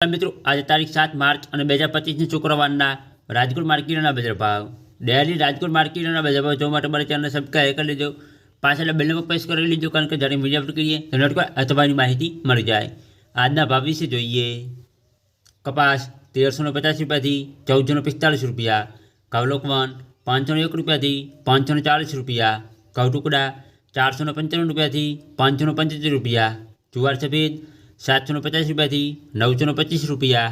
મિત્રો આજે તારીખ સાત માર્ચ અને બે હજાર પચીસની શુક્રવારના રાજકોટ માર્કેટના બજાર ભાવ ડેલી રાજકોટ માર્કેટના બજાર ભાવ જોવા માટે મારી ચેનલ સબસ્ક્રાઈબ કરી લેજો પાછળ બેલમાં પ્રેસ કરી લેજો કારણ કે જ્યારે મીડિયા પર કરીએ તો નોટકો અથવાની માહિતી મળી જાય આજના ભાવ વિશે જોઈએ કપાસ તેરસો ને પચાસ રૂપિયાથી ચૌદસો ને પિસ્તાળીસ રૂપિયા કવલોકવન પાંચસો ને એક રૂપિયાથી પાંચસો ને ચાલીસ રૂપિયા ઘઉં ટુકડા ચારસો ને પંચાણું રૂપિયાથી પાંચસો ને પંચોતેર રૂપિયા જુવાર સફેદ સાતસો ને પચાસ રૂપિયાથી નવસો ને પચીસ રૂપિયા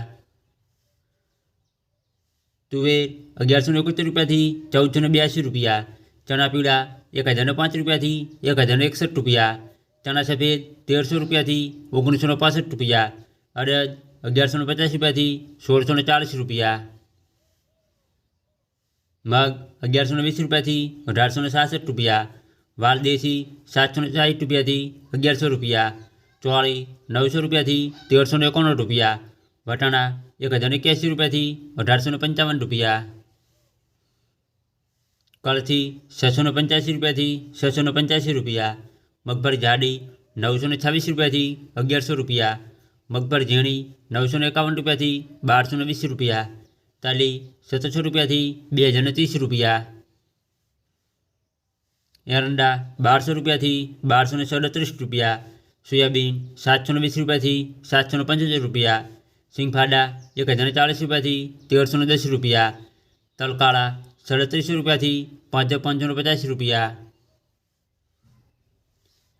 તુવેર અગિયારસો ને એકોતેર રૂપિયાથી ચૌદસો ને બ્યાસી રૂપિયા ચણા પીળા એક હજાર ને પાંચ રૂપિયાથી એક હજાર ને એકસઠ રૂપિયા ચણા સફેદ તેરસો રૂપિયાથી ઓગણીસો ને પાસઠ રૂપિયા અડદ અગિયારસો ને પચાસ રૂપિયાથી સોળસો ને ચાલીસ રૂપિયા મગ અગિયારસો ને વીસ રૂપિયાથી અઢારસો ને સાસઠ રૂપિયા વાલ દેશી સાતસો ને સાઠ રૂપિયાથી અગિયારસો રૂપિયા ચોળી નવસો રૂપિયાથી તેરસો એકોણું રૂપિયા, વટાણા એક હજાર એક્યાસી રૂપિયાથી અઢારસો પંચાવન રૂપિયા. કળથી છસો ને પંચ્યાસી રૂપિયાથી છસો ને પંચ્યાસી રૂપિયા, મગફળી જાડી નવસો ને છવ્વીસ રૂપિયાથી અગિયારસો રૂપિયા, મગફળી ઝીણી નવસો એકાવન રૂપિયાથી બારસો વીસ રૂપિયા, તાલી સત્તરસો રૂપિયાથી બે હજાર ત્રીસ રૂપિયા. એરંડા બારસો રૂપિયાથી બારસો સડત્રીસ રૂપિયા સોયાબીન સાતસો ને વીસ રૂપિયાથી સાતસો ને પંચોતેર રૂપિયા સિંગફાડા એક હજાર ને ચાલીસ રૂપિયાથી તેરસો ને દસ રૂપિયા તલકાળા સાડત્રીસો રૂપિયાથી પાંચ હજાર પાંચસો ને પચાસ રૂપિયા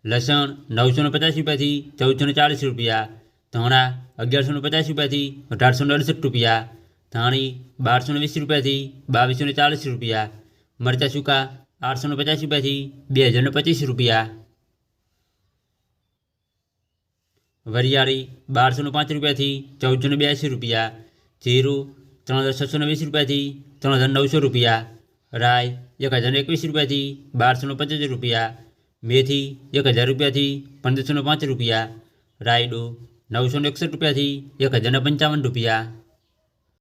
લસણ નવસો ને પચાસ રૂપિયાથી ચૌદસો ને ચાલીસ રૂપિયા ધાણા અગિયારસો ને પચાસ રૂપિયાથી અઢારસો ને અડસઠ રૂપિયા ધાણી બારસો ને વીસ રૂપિયાથી બાવીસો ને ચાલીસ રૂપિયા મરચાં સૂકા આઠસો ને પચાસ રૂપિયાથી બે હજાર ને પચીસ રૂપિયા વરિયાળી બારસો ને પાંચ રૂપિયાથી ચૌદસો ને બ્યાસી રૂપિયા, જીરું ત્રણ હજાર છસો વીસ રૂપિયાથી ત્રણ હજાર નવસો રૂપિયા રાય એક હજાર એકવીસ રૂપિયાથી બારસો ને પચોતેર રૂપિયા, મેથી એક હજાર રૂપિયાથી પંદરસો ને પાંચ રૂપિયા, રાયડો નવસો એકસઠ રૂપિયાથી એક હજાર ને પંચાવન રૂપિયા